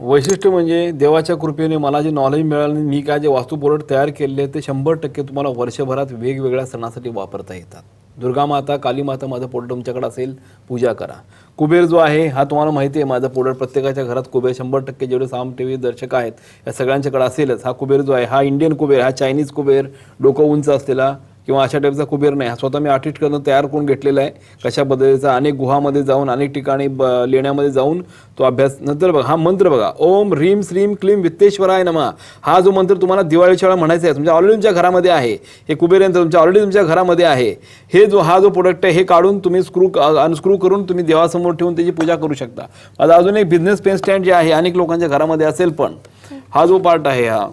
वैशिष्ट्य म्हणजे देवाच्या कृपेने मला जे नॉलेज मिळालं मी काय जे वास्तू तयार केले ते शंभर टक्के तुम्हाला वर्षभरात वेगवेगळ्या सणासाठी वापरता येतात. दुर्गा माता काली माता माझं प्रोडक्ट तुमच्याकडे असेल पूजा करा. कुबेर जो आहे हा तुम्हाला माहिती आहे माझा प्रोडक्ट प्रत्येकाच्या घरात कुबेर शंभर टक्के जेवढे साम टी व्ही दर्शक आहेत या सगळ्यांच्याकडे असेलच. हा कुबेर जो आहे हा इंडियन कुबेर हा चायनीज कुबेर डोकं उंच असलेला किंवा अशा टाईपचा कुबेर नाही. हा स्वतः मी आर्टिस्ट करून तयार करून घेतलेला आहे. कशा पद्धतीचा अनेक गुहामध्ये जाऊन अनेक ठिकाणी ब लेण्यामध्ये जाऊन तो अभ्यास नंतर बघा. हा मंत्र बघा. ओम ह्रीम श्रीम क्लीम वित्तेश्वराय नमा. हा जो मंत्र तुम्हाला दिवाळीच्या वेळा म्हणायचा आहे तुमच्या ऑलरेडी तुमच्या घरामध्ये आहे. हे कुबेर यंत्र तुमच्या ऑलरेडी तुमच्या घरामध्ये आहे. हे जो हा जो प्रोडक्ट आहे हे काढून तुम्ही स्क्रू अनस्क्रू करून तुम्ही देवासमोर ठेवून त्याची पूजा करू शकता. माझा अजून एक बिझनेस पेन स्टँड जे आहे अनेक लोकांच्या घरामध्ये असेल पण हा जो पार्ट आहे हा.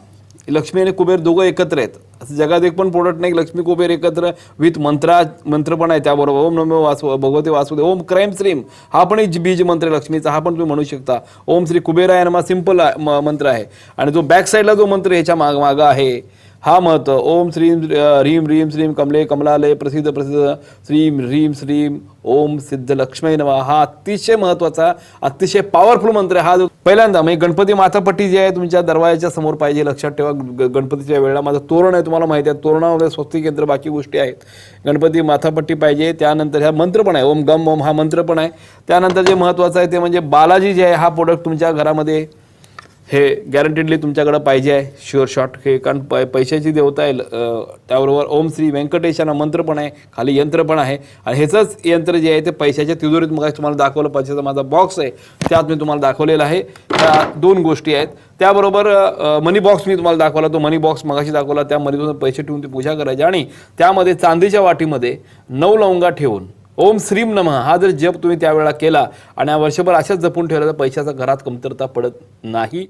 लक्ष्मी आणि कुबेर दोघं एकत्र आहेत. असं जगात एक पण प्रोडक्ट नाही लक्ष्मी कुबेर एकत्र विथ मंत्रा मंत्र पण आहे त्याबरोबर. ओम नमो वासु भगवते वासुदेव ओम क्राईम श्रीम हा पण एक बीज मंत्र आहे लक्ष्मीचा हा पण तुम्ही म्हणू शकता. ओम श्री कुबेराय नमा सिंपल मंत्र आहे. आणि जो बॅक साईडला जो मंत्र ह्याच्या माग मागं आहे हा महत्त्व. ओम श्रीम ह्रीम ह्रीम श्रीम कमले कमलालय प्रसिद्ध प्रसिद्ध. श्रीम ह्रीम श्रीम ओम सिद्ध लक्ष्मी नवा हा अतिशय महत्त्वाचा अतिशय पॉवरफुल मंत्र आहे. हा जो पहिल्यांदा म्हणजे गणपती माथापट्टी जी आहे तुमच्या दरवाजाच्या समोर पाहिजे लक्षात ठेवा. ग- गणपतीच्या वेळेला माझं तोरण आहे तुम्हाला माहिती आहे. तोरणामध्ये स्वस्तिक यंत्र बाकी गोष्टी आहेत. गणपती माथापट्टी पाहिजे त्यानंतर ह्या मंत्र पण आहे. ओम गम ओम हा मंत्र पण आहे. त्यानंतर जे महत्त्वाचं आहे ते म्हणजे बालाजी जे आहे हा प्रोडक्ट तुमच्या घरामध्ये हे गॅरंटेडली तुमच्याकडं पाहिजे आहे. शुअर शॉट हे कारण प पैशाची देवता आहे. त्याबरोबर ओम श्री व्यंकटेशांना मंत्र पण आहे. खाली यंत्र पण आहे. आणि ह्याचंच यंत्र जे आहे ते पैशाच्या तिजोरीत मग तुम्हाला दाखवलं. पैशाचा माझा बॉक्स आहे. त्यात मी तुम्हाला दाखवलेला आहे. त्या दोन गोष्टी आहेत. त्याबरोबर मनी बॉक्स मी तुम्हाला दाखवला. तो मनी बॉक्स मगाशी दाखवला. त्यामध्ये तुम्ही पैसे ठेवून ती पूजा करायची. आणि त्यामध्ये चांदीच्या वाटीमध्ये नऊ लवंगा ठेवून ओम श्रीम नमः. हा जर जप तुम्ही त्यावेळेला केला आणि हा वर्षभर अशाच जपून ठेवला तर पैशाचा घरात कमतरता पडत नाही.